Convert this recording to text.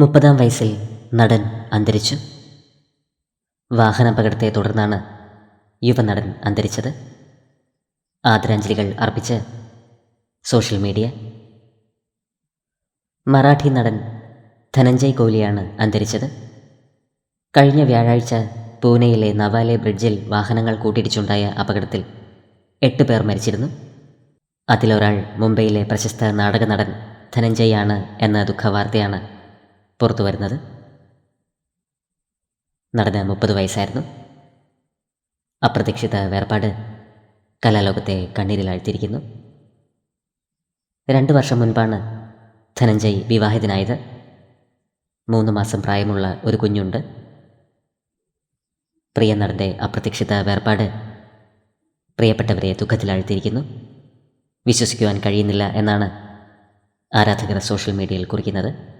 മുപ്പതാം വയസ്സിൽ നടൻ അന്തരിച്ചു. വാഹനാപകടത്തെ തുടർന്നാണ് യുവനടൻ അന്തരിച്ചത്. ആദരാഞ്ജലികൾ അർപ്പിച്ച് സോഷ്യൽ മീഡിയ. മറാഠി നടൻ ധനഞ്ജയ് കോഹ്ലിയാണ് അന്തരിച്ചത്. കഴിഞ്ഞ വ്യാഴാഴ്ച പൂനെയിലെ നവാലെ ബ്രിഡ്ജിൽ വാഹനങ്ങൾ കൂട്ടിയിടിച്ചുണ്ടായ അപകടത്തിൽ എട്ട് പേർ മരിച്ചിരുന്നു. അതിലൊരാൾ മുംബൈയിലെ പ്രശസ്ത നാടക നടൻ ധനഞ്ജയ് ആണ് എന്ന ദുഃഖവാർത്തയാണ് പുറത്തു വരുന്നത്? നടന് മുപ്പത് വയസ്സായിരുന്നു. അപ്രതീക്ഷിത വേർപാട് കലാലോകത്തെ കണ്ണീരിലാഴ്ത്തിയിരിക്കുന്നു രണ്ട് വർഷം മുൻപാണ് ധനഞ്ജയ് വിവാഹിതനായത്. മൂന്ന് മാസം പ്രായമുള്ള ഒരു കുഞ്ഞുണ്ട്. പ്രിയ നടന്റെ അപ്രതീക്ഷിത വേർപാട് പ്രിയപ്പെട്ടവരെ ദുഃഖത്തിലാഴ്ത്തിയിരിക്കുന്നു വിശ്വസിക്കുവാൻ കഴിയുന്നില്ല എന്നാണ് ആരാധകർ സോഷ്യൽ മീഡിയയിൽ കുറിക്കുന്നത്.